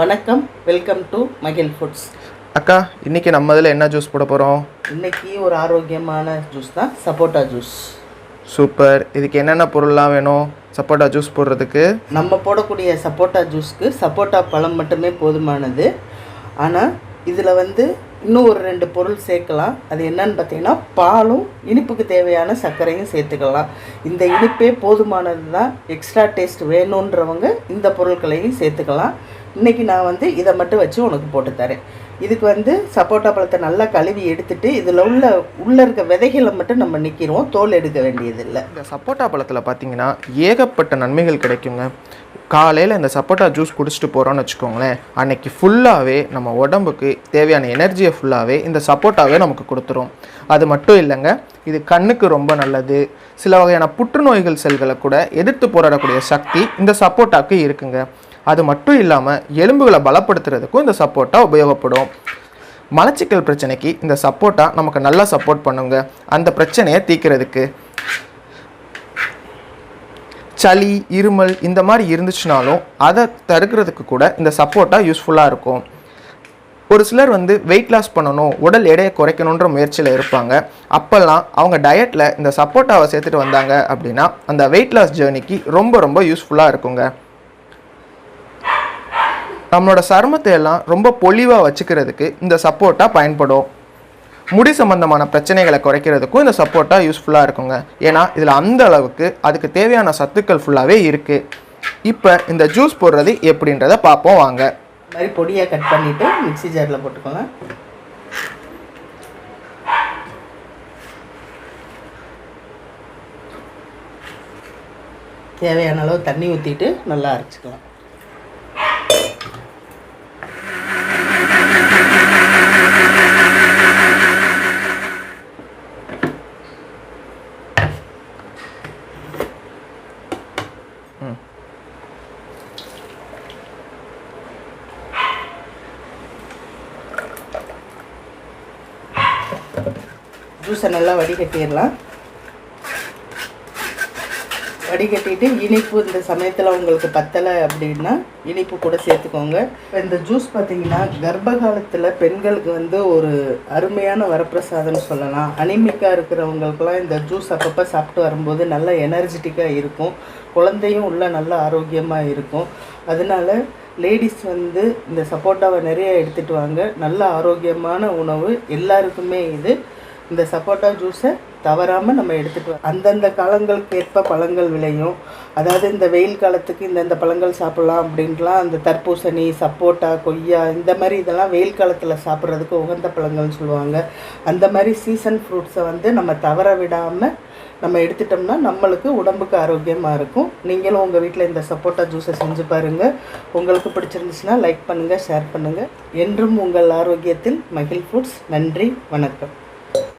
வணக்கம் welcome to மகிழ் foods அக்கா இன்னைக்கு நம்ம இதில் என்ன ஜூஸ் போட போகிறோம் இன்னைக்கு ஒரு ஆரோக்கியமான ஜூஸ் தான் சப்போட்டா ஜூஸ் சூப்பர். இதுக்கு என்னென்ன பொருள்லாம் வேணும்? சப்போட்டா ஜூஸ் போடுறதுக்கு? நம்ம போடக்கூடிய சப்போட்டா ஜூஸ்க்கு சப்போட்டா பழம் மட்டுமே போதுமானது. ஆனால் இதில் வந்து இன்னும் ஒரு ரெண்டு பொருள் சேர்க்கலாம். அது என்னன்னு பார்த்தீங்கன்னா பாலும் இனிப்புக்கு தேவையான சர்க்கரையும் சேர்த்துக்கலாம். இந்த இனிப்பே போதுமானது தான் எக்ஸ்ட்ரா டேஸ்ட் வேணுன்றவங்க இந்த பொருட்களையும் சேர்த்துக்கலாம். இன்றைக்கி நான் வந்து இதை மட்டும் வச்சு உனக்கு போட்டு தரேன். இதுக்கு வந்து சப்போட்டா பழத்தை நல்லா கழுவி எடுத்துட்டு இதில் உள்ள உள்ளே இருக்க விதைகளை மட்டும் நம்ம நிற்கிறோம் தோல் எடுக்க வேண்டியதில்லை. இந்த சப்போட்டா பழத்தில் பார்த்தீங்கன்னா ஏகப்பட்ட நன்மைகள் கிடைக்குங்க. காலையில் இந்த சப்போட்டா ஜூஸ் குடிச்சிட்டு போகிறோன்னு வச்சுக்கோங்களேன் அன்னைக்கு ஃபுல்லாகவே நம்ம உடம்புக்கு தேவையான எனர்ஜியை ஃபுல்லாகவே இந்த சப்போட்டாவே நமக்கு கொடுத்துரும். அது மட்டும் இல்லைங்க இது கண்ணுக்கு ரொம்ப நல்லது. சில வகையான புற்றுநோய்கள் செல்களை கூட எதிர்த்து போராடக்கூடிய சக்தி இந்த சப்போட்டாக்கு இருக்குங்க. அது மட்டும் இல்லாமல் எலும்புகளை பலப்படுத்துறதுக்கும் இந்த சப்போட்டா உபயோகப்படும். மலச்சிக்கல் பிரச்சனைக்கு இந்த சப்போட்டா நமக்கு நல்லா சப்போர்ட் பண்ணுங்க. அந்த பிரச்சனையை தீர்க்கிறதுக்கு சளி இருமல் இந்த மாதிரி இருந்துச்சுனாலும் அதை தடுக்கிறதுக்கு கூட இந்த சப்போட்டா யூஸ்ஃபுல்லாக இருக்கும். ஒரு சிலர் வந்து வெயிட் லாஸ் பண்ணணும் உடல் எடையை குறைக்கணுன்ற முயற்சியில் இருப்பாங்க. அப்போல்லாம் அவங்க டயட்டில் இந்த சப்போட்டாவை சேர்த்துட்டு வந்தாங்க அப்படின்னா அந்த வெயிட் லாஸ் ஜேர்னிக்கு ரொம்ப ரொம்ப யூஸ்ஃபுல்லாக இருக்குங்க. நம்மளோட சருமத்தை எல்லாம் ரொம்ப பொலிவாக வச்சுக்கிறதுக்கு இந்த சப்போட்டா பயன்படும். முடி சம்பந்தமான பிரச்சனைகளை குறைக்கிறதுக்கும் இந்த சப்போட்டா யூஸ்ஃபுல்லாக இருக்குங்க. ஏன்னா இதில் அந்த அளவுக்கு அதுக்கு தேவையான சத்துக்கள் ஃபுல்லாகவே இருக்குது இப்போ இந்த ஜூஸ் போடுறது எப்படின்றத பார்ப்போம் வாங்க. இந்த மாதிரி பொடியாக கட் பண்ணிவிட்டு மிக்சி ஜாரில் போட்டுக்கோங்க. தேவையான அளவு தண்ணி ஊற்றிட்டு நல்லா அரைச்சிக்கலாம். ஜூஸை நல்லா வடிகட்டிடலாம். வடிகட்டிட்டு இனிப்பு இந்த சமயத்தில் உங்களுக்கு பத்தலை அப்படின்னா இனிப்பு கூட சேர்த்துக்கோங்க. இந்த ஜூஸ் பார்த்தீங்கன்னா கர்ப்ப காலத்தில் பெண்களுக்கு வந்து ஒரு அருமையான வரப்பிரசாதம்னு சொல்லலாம். அனிமிக்காக இருக்கிறவங்களுக்குலாம் இந்த ஜூஸ் அப்பப்போ சாப்பிட்டு வரும்போது நல்ல எனர்ஜெட்டிக்காக இருக்கும். குழந்தையும் உள்ள நல்ல ஆரோக்கியமாக இருக்கும். அதனால லேடிஸ் வந்து இந்த சப்போட்டாவை நிறைய எடுத்துகிட்டு வாங்க. நல்ல ஆரோக்கியமான உணவு. எல்லாருக்குமே இது. இந்த சப்போட்டா ஜூஸை தவறாமல் நம்ம எடுத்துகிட்டு அந்தந்த காலங்களுக்கு ஏற்ப பழங்கள் விளையும். அதாவது இந்த வெயில் காலத்துக்கு இந்தந்த பழங்கள் சாப்பிட்லாம் அப்படின்ட்டுலாம் அந்த தர்பூசணி சப்போட்டா கொய்யா இந்த மாதிரி இதெல்லாம் வெயில் காலத்தில் சாப்பிட்றதுக்கு உகந்த பழங்கள்னு சொல்லுவாங்க. அந்த மாதிரி சீசன் ஃப்ரூட்ஸை வந்து நம்ம தவற விடாமல் நம்ம எடுத்துட்டோம்னா நம்மளுக்கு உடம்புக்கு ஆரோக்கியமாக இருக்கும். நீங்களும் உங்கள் வீட்டில் இந்த சப்போட்டா ஜூஸை செஞ்சு பாருங்கள் உங்களுக்கு பிடிச்சிருந்துச்சுன்னா லைக் பண்ணுங்கள் ஷேர் பண்ணுங்கள் என்றும் உங்கள் ஆரோக்கியத்தில் மகிழ் ஃபுட்ஸ் நன்றி வணக்கம்.